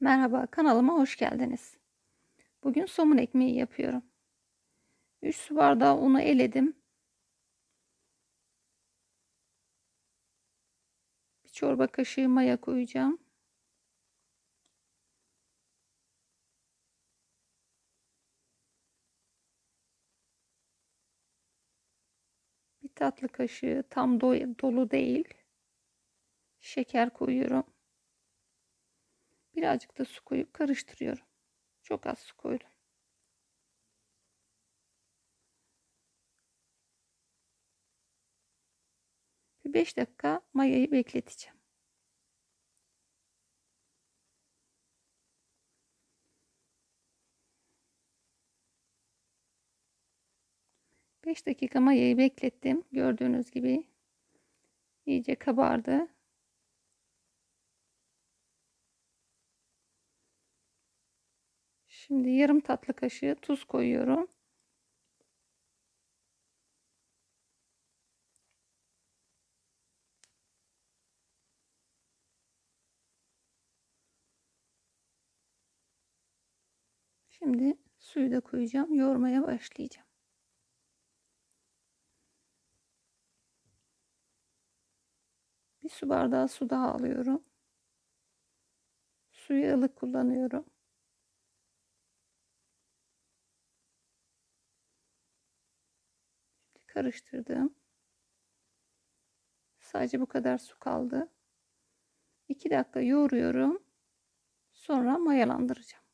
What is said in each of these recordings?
Merhaba, kanalıma hoş geldiniz. Bugün somun ekmeği yapıyorum. 3 su bardağı unu eledim. Bir çorba kaşığı maya koyacağım. Bir tatlı kaşığı tam dolu değil. Şeker koyuyorum. Birazcık da su koyup karıştırıyorum. Çok az su koydum. Bir 5 dakika mayayı bekleteceğim. Beş dakika mayayı beklettim. Gördüğünüz gibi iyice kabardı. Şimdi yarım tatlı kaşığı tuz koyuyorum. Şimdi suyu da koyacağım. Yoğurmaya başlayacağım. Bir su bardağı su daha alıyorum. Suyu ılık kullanıyorum. Karıştırdım. Sadece bu kadar su kaldı. 2 dakika yoğuruyorum. Sonra mayalandıracağım.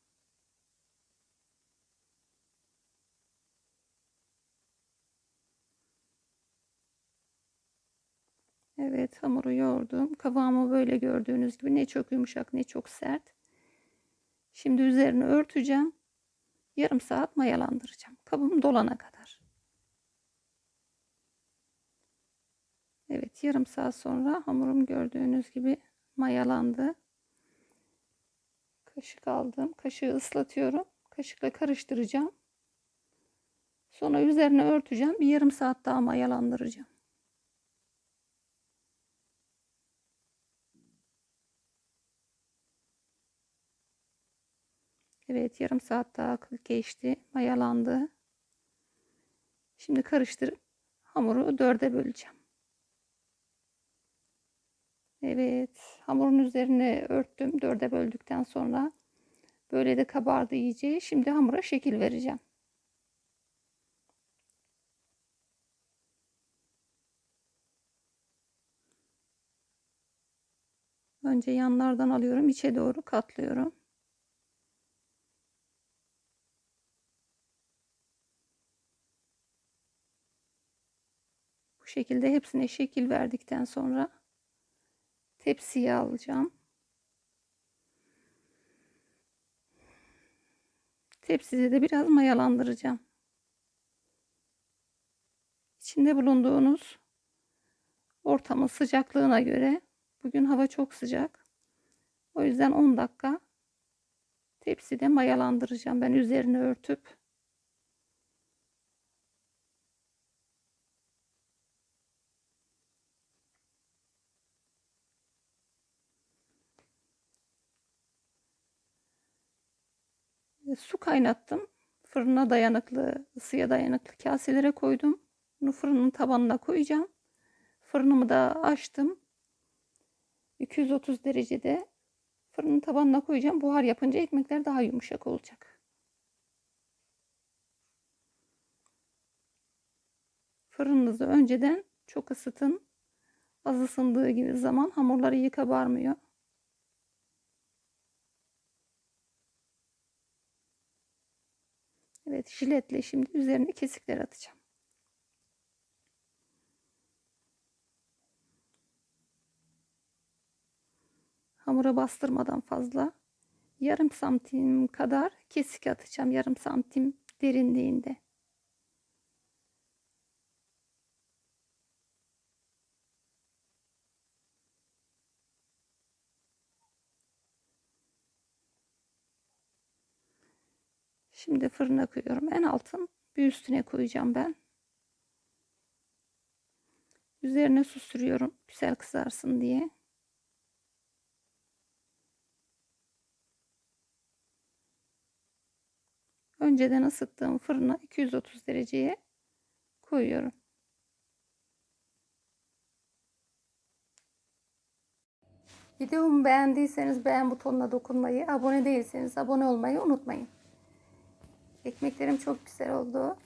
Evet hamuru yoğurdum. Kıvamı böyle gördüğünüz gibi ne çok yumuşak ne çok sert. Şimdi üzerini örteceğim. Yarım saat mayalandıracağım. Kabım dolana kadar. Evet yarım saat sonra hamurum gördüğünüz gibi mayalandı. Kaşık aldım. Kaşığı ıslatıyorum. Kaşıkla karıştıracağım. Sonra üzerine örteceğim. Bir yarım saat daha mayalandıracağım. Evet yarım saat daha geçti. Mayalandı. Şimdi karıştırıp hamuru dörde böleceğim. Evet hamurun üzerine örttüm. Dörde böldükten sonra böyle de kabardı iyice. Şimdi hamura şekil vereceğim. Önce yanlardan alıyorum içe doğru katlıyorum. Bu şekilde hepsine şekil verdikten sonra tepsiye alacağım. Tepside de biraz mayalandıracağım. İçinde bulunduğunuz ortamın sıcaklığına göre bugün hava çok sıcak. O yüzden 10 dakika tepside mayalandıracağım. Ben üzerine örtüp su kaynattım. Fırına dayanıklı, ısıya dayanıklı kaselere koydum. Bunu fırının tabanına koyacağım. Fırınımı da açtım. 230 derecede fırının tabanına koyacağım. Buhar yapınca ekmekler daha yumuşak olacak. Fırınınızı önceden çok ısıtın. Az ısındığı gibi zaman hamurları iyi kabarmıyor. Evet jiletle şimdi üzerine kesikler atacağım. Hamura bastırmadan fazla yarım santim kadar kesik atacağım. Yarım santim derinliğinde. Şimdi fırına koyuyorum. En altın bir üstüne koyacağım ben. Üzerine su sürüyorum., Güzel kızarsın diye. önceden ısıttığım fırına 230 dereceye koyuyorum. Videomu beğendiyseniz beğen butonuna dokunmayı, abone değilseniz abone olmayı unutmayın. Ekmeklerim çok güzel oldu.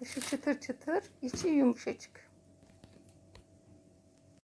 Dışı çıtır çıtır, içi yumuşacık.